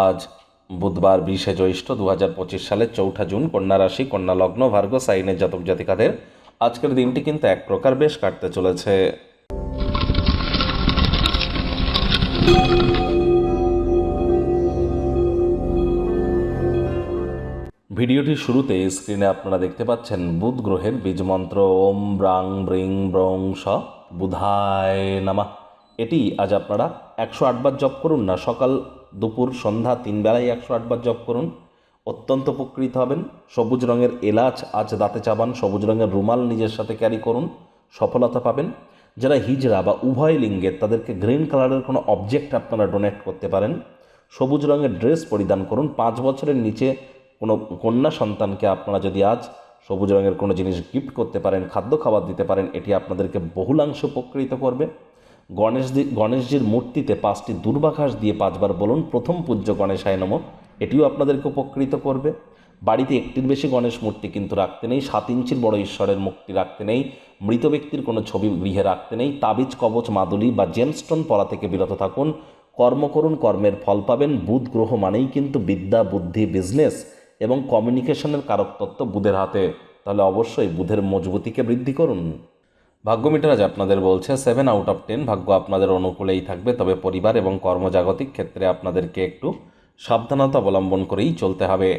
আজ বুধবার বিশে জ্যৈষ্ঠ দু হাজার পঁচিশ সালের চৌঠা জুন কন্যা রাশি, কন্যা লগ্ন, ভার্গ সাইনের জাতক জাতিকাদের আজকের দিনটি কিন্তু এক প্রকার বেশ কাটতে চলেছে। ভিডিওটির শুরুতে স্ক্রিনে আপনারা দেখতে পাচ্ছেন বুধ গ্রহের বীজ মন্ত্র, ওম ব্রাং ব্রিং ব্রং স, বুধায় নামা। এটি আজ আপনারা একশো আটবার জপ করুন না, সকাল দুপুর, সন্ধ্যা তিন বেলায় একশো আটবার জপ করুন। অত্যন্ত উপকৃত হবেন। সবুজ রঙের এলাচ, আজ দাঁতে চাবান সবুজ রঙের রুমাল নিজের সাথে ক্যারি করুন। সফলতা পাবেন। যারা হিজড়া বা উভয় লিঙ্গের তাদেরকে গ্রিন কালারের কোনো অবজেক্ট আপনারা ডোনেট করতে পারেন। সবুজ রঙের ড্রেস পরিধান করুন। পাঁচ বছরের নিচে কোনো কন্যা সন্তানকে আপনারা যদি আজ সবুজ রঙের কোনো জিনিস গিফট করতে পারেন, খাদ্য খাবার দিতে পারেন, এটি আপনাদেরকে বহুলাংশ উপকৃত করবে। গণেশজি গণেশজির মূর্তিতে পাঁচটি দুর্বাঘাস দিয়ে পাঁচবার বলুন, প্রথম পূজ্য গণেশায় নম। এটিও আপনাদেরকে উপকৃত করবে। বাড়িতে একটির বেশি গণেশ মূর্তি কিন্তু রাখতে নেই, সাত ইঞ্চির বড় ঈশ্বরের মূর্তি রাখতে নেই, মৃত ব্যক্তির কোনো ছবি গৃহে রাখতে নেই, তাবিজ, কবচ, মাদুলি বা জেমস্টোন পরা থেকে বিরত থাকুন। কর্ম করুন, কর্মের ফল পাবেন, বুধ গ্রহ মানেই কিন্তু বিদ্যা, বুদ্ধি বিজনেস এবং কমিউনিকেশনের কারকতত্ত্ব বুধের হাতে। তাহলে অবশ্যই বুধের মজবুতিকে বৃদ্ধি করুন। ভাগ্য মিটার আজ আপনাদের বলছে সেভেন আউট অফ টেন ভাগ্য আপনাদের অনুকূলেই থাকবে। তবে পরিবার এবং কর্মজাগতিক ক্ষেত্রে আপনাদেরকে একটু সাবধানতা অবলম্বন করেই চলতে হবে।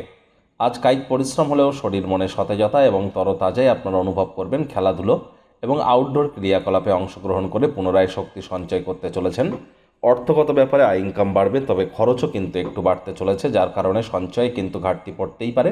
আজ কায়িক পরিশ্রম হলেও শরীর মনে সতেজতা এবং তরতাজাই আপনারা অনুভব করবেন খেলাধুলো এবং আউটডোর ক্রিয়াকলাপে অংশগ্রহণ করে পুনরায় শক্তি সঞ্চয় করতে চলেছেন। অর্থগত ব্যাপারে আয় ইনকাম বাড়বে, তবে খরচও কিন্তু একটু বাড়তে চলেছে, যার কারণে সঞ্চয়ে কিন্তু ঘাটতি পড়তেই পারে।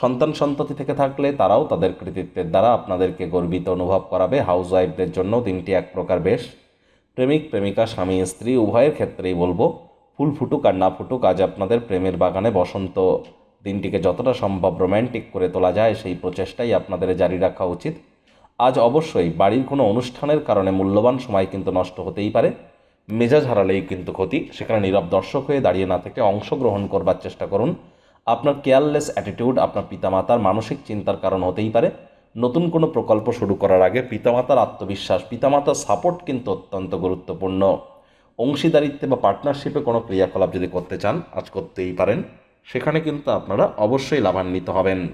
সন্তান সন্ততি থেকে থাকলে তারাও তাদের কৃতিত্বের দ্বারা আপনাদেরকে গর্বিত অনুভব করাবে। হাউস ওয়াইফদের জন্য দিনটি এক প্রকার বেশ। প্রেমিক, প্রেমিকা, স্বামী, স্ত্রী, উভয়ের ক্ষেত্রেই বলব, ফুল ফুটুক আর না ফুটুক, আজ আপনাদের প্রেমের বাগানে বসন্ত দিনটিকে যতটা সম্ভব রোম্যান্টিক করে তোলা যায়, সেই প্রচেষ্টাই আপনাদের জারি রাখা উচিত। আজ অবশ্যই বাড়ির কোনো অনুষ্ঠানের কারণে মূল্যবান সময় কিন্তু নষ্ট হতেই পারে। মেজাজ হারালেই কিন্তু ক্ষতি। সেখানে নীরব দর্শক হয়ে দাঁড়িয়ে না থেকে অংশগ্রহণ করবার চেষ্টা করুন। আপনার কেয়ারলেস অ্যাটিটিউড আপনার পিতামাতার মানসিক চিন্তার কারণ হতেই পারে। নতুন কোনো প্রকল্প শুরু করার আগে পিতামাতার আত্মবিশ্বাস, পিতামাতার সাপোর্ট কিন্তু অত্যন্ত গুরুত্বপূর্ণ। অংশীদারিত্বে বা পার্টনারশিপে কোনো ক্রিয়াকলাপ যদি করতে চান, আজ করতেই পারেন। সেখানে কিন্তু আপনারা অবশ্যই লাভান্বিত হবেন।